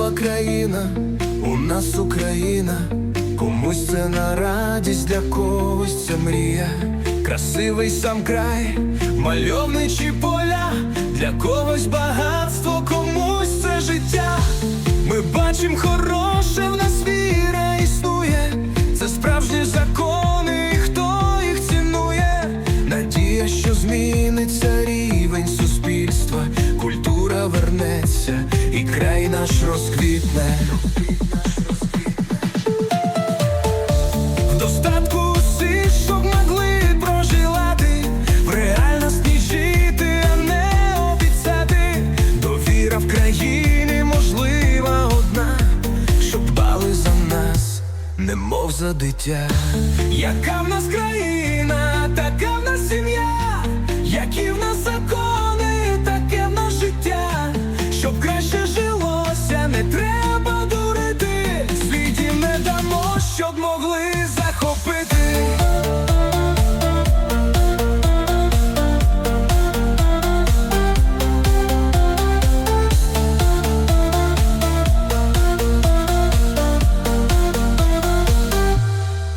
Україна, у нас Україна, комусь це на радість, для когось це мрія, красивий сам край, мальовничі поля, для когось багатство, комусь це життя. Ми бачимо хороше розквітне. В достатку усі, щоб могли проживати, в реальності жити, не обіцяти. Довіра в країні можлива одна, щоб дбали за нас, немов за дитя. Яка в нас країна, така в нас сім'я, захопити.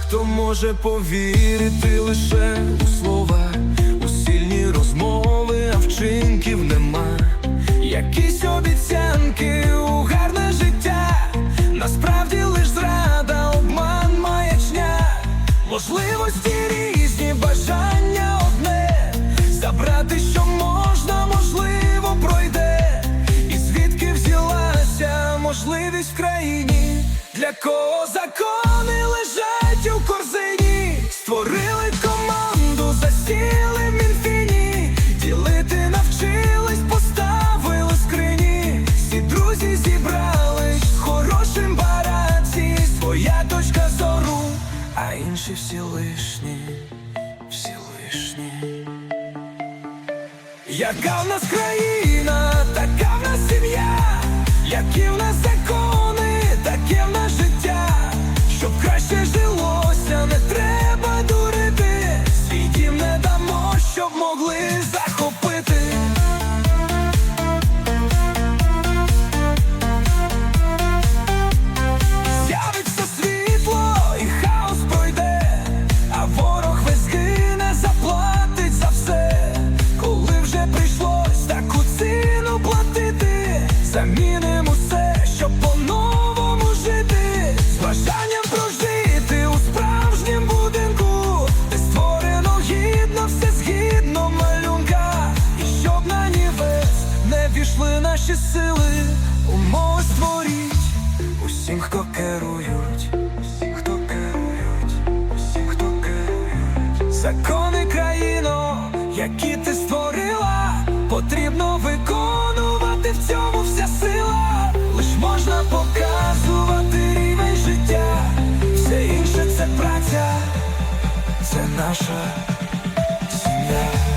Хто може повірити лише у слова, у сильні розмови, а вчинків нема. Якісь обіцянки можливості різні, бажання одне, забрати, що можна, можливо, пройде. І звідки взялася можливість в країні, для кого а інші всі лишні, всі лишні. Яка в нас країна, не наші сили, умови створіть. Усім, хто керують, усім, хто керують, усім, хто керують. Закони країно, які ти створила, потрібно виконувати в цьому вся сила. Лиш можна показувати рівень життя, все інше це праця, це наша сім'я.